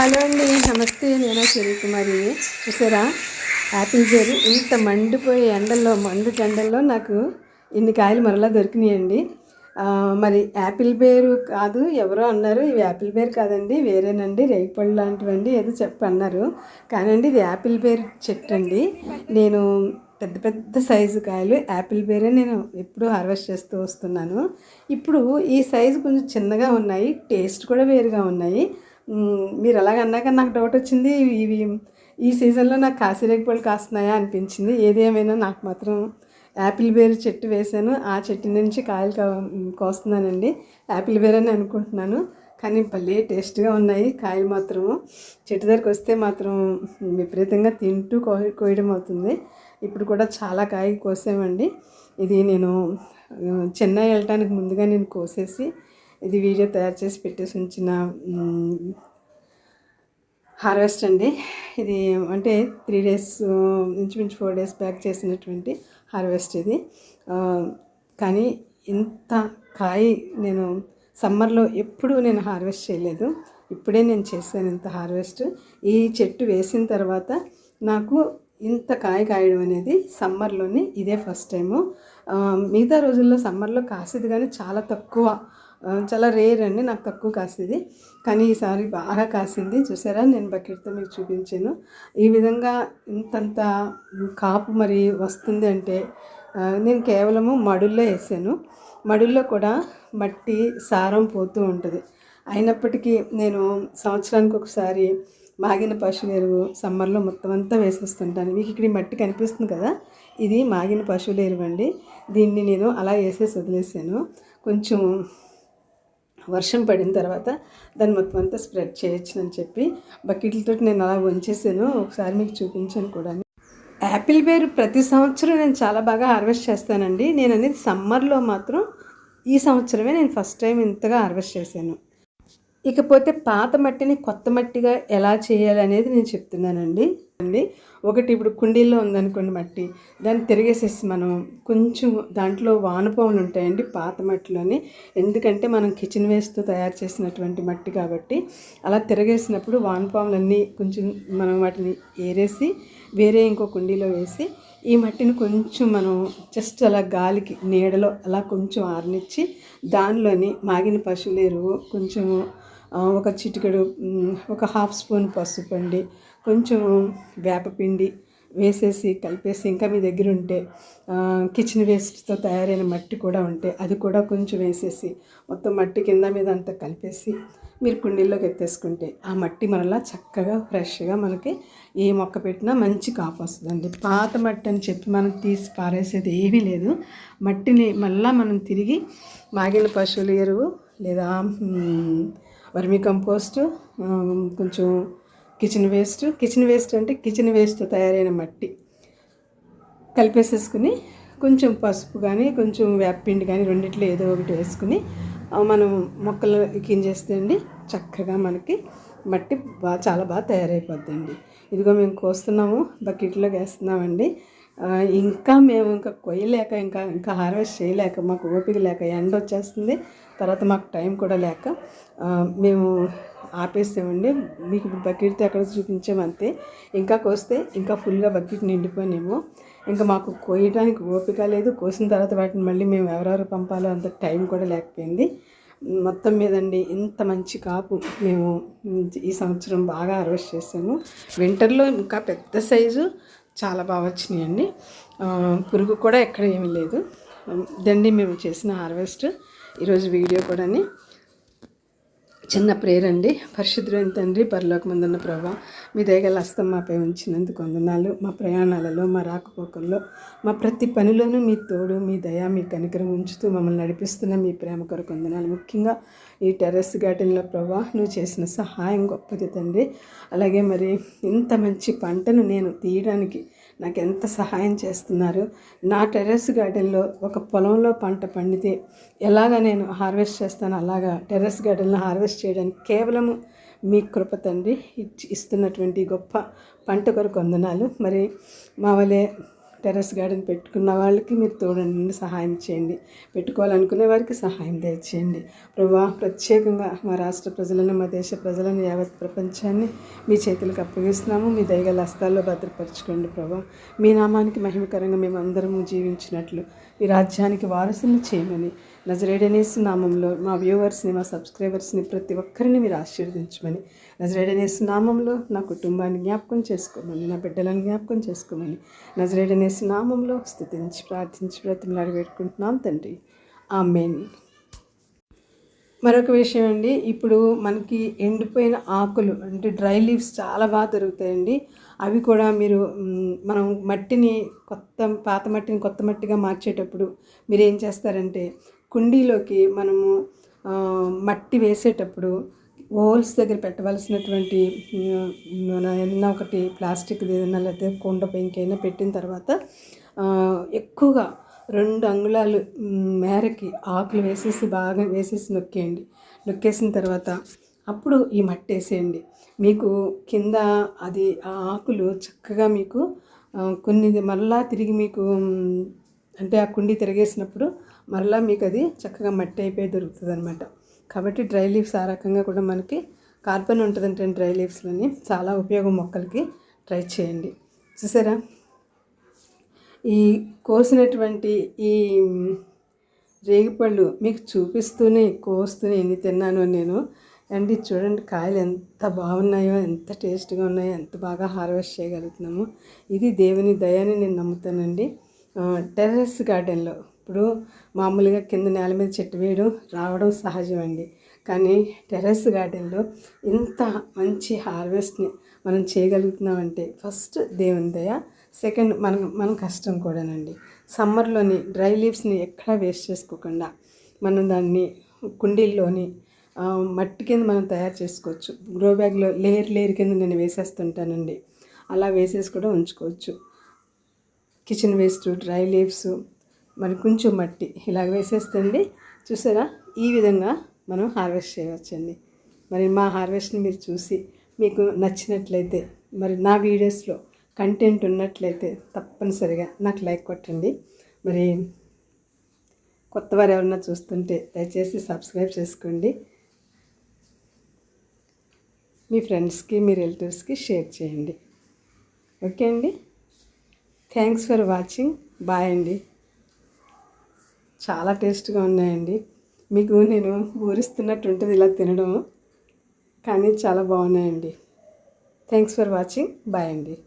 Hello అండి నమస్తే. నేను కుమారి. చూసారా? యాపిల్ పేరు ఇంత మండిపోయే ఎండల్లో మండు ఎండల్లో నాకు ఇన్ని కాయలు మరలా దొరికినాయండి. మరి యాపిల్ పేరు కాదు ఎవరో అన్నారు. ఇవి యాపిల్ పేరు కాదండి వేరేనండి. రేగిపళ్ళు లాంటివండి ఏదో చెప్పి అన్నారు. కానండి ఇది యాపిల్ పేరు చెట్టు అండి నేను పెద్ద పెద్ద సైజు కాయలు యాపిల్ పేరే నేను ఎప్పుడు హార్వెస్ట్ చేస్తూ వస్తున్నాను. ఇప్పుడు ఈ సైజు కొంచెం చిన్నగా ఉన్నాయి టేస్ట్ కూడా వేరుగా ఉన్నాయి. మీరు అలాగన్నాక నాకు డౌట్ వచ్చింది ఇవి ఈ సీజన్లో నాకు కాసిరేగి పళ్ళు కాస్తున్నాయా అనిపించింది. ఏదేమైనా నాకు మాత్రం యాపిల్ బేర్ చెట్టు వేశాను. ఆ చెట్టు నుంచి కాయలు కోస్తున్నానండి. యాపిల్ బేర్ అని అనుకుంటున్నాను. కానీ భలే టేస్ట్గా ఉన్నాయి కాయలు మాత్రము చెట్టు దగ్గరికి వస్తే మాత్రం విపరీతంగా తింటూ కోయడం అవుతుంది. ఇప్పుడు కూడా చాలా కాయ కోసామండి. ఇది నేను చెన్నై వెళ్ళటానికి ముందుగా నేను కోసేసి ఇది వీడియో తయారు చేసి పెట్టేసి ఉంచిన హార్వెస్ట్ అండి. ఇది అంటే త్రీ డేస్ ఇంచుమించు ఫోర్ డేస్ బ్యాక్ చేసినటువంటి హార్వెస్ట్ ఇది. కానీ ఇంత కాయ నేను సమ్మర్లో ఎప్పుడూ నేను హార్వెస్ట్ చేయలేదు. ఇప్పుడే నేను చేశాను ఇంత హార్వెస్ట్. ఈ చెట్టు వేసిన తర్వాత నాకు ఇంత కాయ కాయడం అనేది సమ్మర్లోనే ఇదే ఫస్ట్ టైము మిగతా రోజుల్లో సమ్మర్లో కాసేది కానీ చాలా తక్కువ చాలా రేర్ అండి నాకు తక్కువ కాసేది కానీ ఈసారి బాగా కాసింది. చూసారా? నేను బకెట్తో మీకు చూపించాను. ఈ విధంగా ఇంతంత కాపు మరి వస్తుంది అంటే నేను కేవలము మడుల్లో వేసాను మడుల్లో కూడా మట్టి సారం పోతూ ఉంటుంది. అయినప్పటికీ నేను సంవత్సరానికి ఒకసారి మాగిన పశువుల ఎరువు సమ్మర్లో మొత్తం అంతా వేసేస్తుంటాను. మీకు ఇక్కడ మట్టి కనిపిస్తుంది కదా? ఇది మాగిన పశువుల ఎరువు అండి దీన్ని నేను అలా వేసేసి వదిలేసాను. కొంచెం వర్షం పడిన తర్వాత దాన్ని మొత్తం అంతా స్ప్రెడ్ చేయొచ్చునని చెప్పి బకెట్లతో నేను అలా వంచేసాను. ఒకసారి మీకు చూపించాను కూడా. యాపిల్ బేర్ ప్రతి సంవత్సరం నేను చాలా బాగా హార్వెస్ట్ చేస్తానండి. నేను అనేది సమ్మర్లో మాత్రం ఈ సంవత్సరమే నేను ఫస్ట్ టైం ఇంతగా హార్వెస్ట్ చేశాను. ఇకపోతే పాత మట్టిని కొత్త మట్టిగా ఎలా చేయాలి అనేది నేను చెప్తున్నానండి. అండి ఒకటి ఇప్పుడు కుండీల్లో ఉందనుకోండి మట్టి దాన్ని తిరిగేసేసి మనం కొంచెం దాంట్లో వానపాములు ఉంటాయండి పాత మట్టిలోని. ఎందుకంటే మనం కిచెన్ వేస్ట్తో తయారు చేసినటువంటి మట్టి కాబట్టి అలా తిరగేసినప్పుడు వానపాములన్నీ కొంచెం మనం వాటిని ఏరేసి వేరే ఇంకో కుండీలో వేసి ఈ మట్టిని కొంచెం మనం జస్ట్ అలా గాలికి నీడలో అలా కొంచెం ఆరనిచ్చి దానిలోని మాగిన పశువుల ఎరువు కొంచెము ఒక చిటికెడు ఒక హాఫ్ స్పూన్ పసుపు అండి. కొంచెం వేపపిండి వేసేసి కలిపేసి ఇంకా మీ దగ్గర ఉంటే కిచెన్ వేస్ట్తో తయారైన మట్టి కూడా ఉంటే అది కూడా కొంచెం వేసేసి మొత్తం మట్టి కింద మీద అంతా కలిపేసి మీరు కుండీల్లోకి ఎత్తేసుకుంటే ఆ మట్టి మరలా చక్కగా ఫ్రెష్గా మనకి ఏ మొక్క పెట్టినా మంచి కాపు వస్తుందండి. పాత మట్టి అని చెప్పి మనం తీసి పారేసేది ఏమీ లేదు. మట్టిని మళ్ళీ మనం తిరిగి మాగిన పశువుల ఎరువు లేదా వర్మీ కంపోస్ట్ కొంచెం కిచెన్ వేస్ట్. కిచెన్ వేస్ట్ అంటే కిచెన్ వేస్ట్ తయారైన మట్టి. కలిపేసేసుకుని కొంచెం పసుపు కానీ కొంచెం వేపపిండి కానీ రెండిట్లో ఏదో ఒకటి వేసుకుని మనం మొక్కలు కింజేస్తే అండి చక్కగా మనకి మట్టి బాగా చాలా బాగా తయారైపోద్దండి. ఇదిగో మేము కోస్తున్నాము బకెట్లోకి వేస్తున్నామండి. ఇంకా మేము ఇంకా కొయ్యలేక ఇంకా ఇంకా హార్వెస్ట్ చేయలేక మాకు ఓపిక లేక ఎండ వచ్చేస్తుంది. తర్వాత మాకు టైం కూడా లేక మేము ఆపేసామండి మీకు ఇప్పుడు బకెట్తో ఎక్కడ చూపించాము అంతే. ఇంకా కోస్తే ఇంకా ఫుల్గా బకెట్ నిండిపోయినాము. ఇంకా మాకు కోయడానికి ఓపిక లేదు. కోసిన తర్వాత వాటిని మళ్ళీ మేము ఎవరెవరు పంపాలో అంత టైం కూడా లేకపోయింది. మొత్తం మీదండి ఇంత మంచి కాపు మేము ఈ సంవత్సరం బాగా హార్వెస్ట్ చేసాము. వింటర్లో ఇంకా పెద్ద సైజు చాలా బాగా వచ్చినాయండి. పురుగు కూడా ఎక్కడ ఏమీ లేదు. ఇదండి మేము చేసిన హార్వెస్ట్ ఈరోజు వీడియో కూడాని. చిన్న ప్రేయర్ అండి. పరిశుద్ధులైన తండ్రి పరలోకమందున్న ప్రభా మీ దయగల హస్తం మాపై ఉంచినందుకు వందనాలు. మా ప్రయాణాలలో మా రాకపోకల్లో మా ప్రతి పనిలోనూ మీ తోడు మీ దయ మీ కనికరం ఉంచుతూ మమ్మల్ని నడిపిస్తున్న మీ ప్రేమ కొరకు వందనాలు. ముఖ్యంగా ఈ టెర్రస్ గార్డెన్లో ప్రభా నువ్వు చేసిన సహాయం గొప్పది తండ్రి. అలాగే మరి ఇంత మంచి పంటను నేను తీయడానికి నాకు ఎంత సహాయం చేస్తున్నారు. నా టెర్రస్ గార్డెన్లో ఒక పొలంలో పంట పండితే ఎలాగ నేను హార్వెస్ట్ చేస్తాను అలాగా టెర్రస్ గార్డెన్లో హార్వెస్ట్ చేయడానికి కేవలము మీ కృప తండ్రి ఇచ్చి- ఇస్తున్నటువంటి గొప్ప పంట కొరకు వందనాలు. మరి మా వలే టెర్రస్ గార్డెన్ పెట్టుకున్న వాళ్ళకి మీరు తోడని సహాయం చేయండి. పెట్టుకోవాలనుకునే వారికి సహాయం దయచేయండి. ప్రభా ప్రత్యేకంగా మా రాష్ట్ర ప్రజలను మా దేశ ప్రజలను యావత్ ప్రపంచాన్ని మీ చేతులకు అప్పగిస్తున్నాము. మీ దయగల హస్తాల్లో భద్రపరచుకోండి ప్రభా. మీ నామానికి మహిమకరంగా మేము అందరము జీవించినట్లు ఈ రాజ్యానికి వారసులు చేయమని నజరేడనేసి నామంలో మా వ్యూవర్స్ని మా సబ్స్క్రైబర్స్ని ప్రతి ఒక్కరిని మీరు ఆశీర్వదించమని నజరేడనేసి నామంలో నా కుటుంబాన్ని జ్ఞాపకం చేసుకోమని నా బిడ్డలను జ్ఞాపకం చేసుకోమని నజరేడనేసి నామంలో స్థుతించి ప్రార్థించి బ్రతిమలాడి పెట్టుకుంటున్నాం తండ్రి. ఆమెన్. మరొక విషయం అండి ఇప్పుడు మనకి ఎండిపోయిన ఆకులు అంటే డ్రై లీవ్స్ చాలా బాగా దొరుకుతాయండి. అవి కూడా మీరు మనం మట్టిని కొత్త పాత మట్టిని కొత్త మట్టిగా మార్చేటప్పుడు మీరు ఏం చేస్తారంటే కుండీలోకి మనము మట్టి వేసేటప్పుడు హోల్స్ దగ్గర పెట్టవలసినటువంటి మన ఏదైనా ఒకటి ప్లాస్టిక్ ఏదైనా లేకపోతే కుండ ఇంకైనా పెట్టిన తర్వాత ఎక్కువగా రెండు అంగుళాలు మేరకి ఆకులు వేసేసి బాగా వేసేసి నొక్కేయండి. నొక్కేసిన తర్వాత అప్పుడు ఈ మట్టి వేసేయండి. మీకు కింద అది ఆ ఆకులు చక్కగా మీకు కొన్ని మళ్ళా తిరిగి మీకు అంటే ఆ కుండి తిరిగేసినప్పుడు మరలా మీకు అది చక్కగా మట్టి అయిపోయి దొరుకుతుంది అనమాట కాబట్టి డ్రై లీవ్స్ ఆ రకంగా కూడా మనకి కార్బన్ ఉంటుందంటే డ్రై లీవ్స్లోని చాలా ఉపయోగం మొక్కలకి. ట్రై చేయండి. చూసారా? ఈ కోసినటువంటి ఈ రేగిపళ్ళు మీకు చూపిస్తూనే కోస్తూనే ఎన్ని తిన్నాను నేను. అండి చూడండి కాయలు ఎంత బాగున్నాయో ఎంత టేస్ట్గా ఉన్నాయో ఎంత బాగా హార్వెస్ట్ చేయగలుగుతున్నాము. ఇది దేవుని దయని నేను నమ్ముతానండి. టెర్రస్ గార్డెన్లో ఇప్పుడు మామూలుగా కింద నేల మీద చెట్టు వేయడం రావడం సహజం అండి కానీ టెర్రస్ గార్డెన్లో ఇంత మంచి హార్వెస్ట్ని మనం చేయగలుగుతున్నామంటే ఫస్ట్ దేవుని దయ సెకండ్ మన మన కష్టం కూడానండి. సమ్మర్లోని డ్రై లీవ్స్ని ఎక్కడా వేస్ట్ చేసుకోకుండా మనం దాన్ని కుండీల్లోని మట్టి కింద మనం తయారు చేసుకోవచ్చు. గ్రో బ్యాగ్లో లేయర్ లేయర్ కింద నేను వేసేస్తుంటానండి. అలా వేసేసి కూడా ఉంచుకోవచ్చు. కిచెన్ వేస్ట్ డ్రై లీవ్స్ మరి కొంచెం మట్టి ఇలాగ వేసేస్తండి. చూసారా? ఈ విధంగా మనం హార్వెస్ట్ చేయవచ్చండి. మరి మా హార్వెస్ట్ని మీరు చూసి మీకు నచ్చినట్లయితే మరి నా వీడియోస్లో కంటెంట్ ఉన్నట్లయితే తప్పనిసరిగా నాకు లైక్ కొట్టండి. మరి కొత్త వారు ఎవరన్నా చూస్తుంటే దయచేసి సబ్స్క్రైబ్ చేసుకోండి. మీ ఫ్రెండ్స్కి మీ రిలేటివ్స్కి షేర్ చేయండి. ఓకే అండి? Thanks for watching. బాయ్ అండి. చాలా టేస్ట్గా ఉన్నాయండి. మీకు నేను ఊరిస్తున్నట్టు ఉంటుంది ఇలా తినడం. కానీ చాలా బాగున్నాయండి. Thanks for watching. బాయ్ అండి.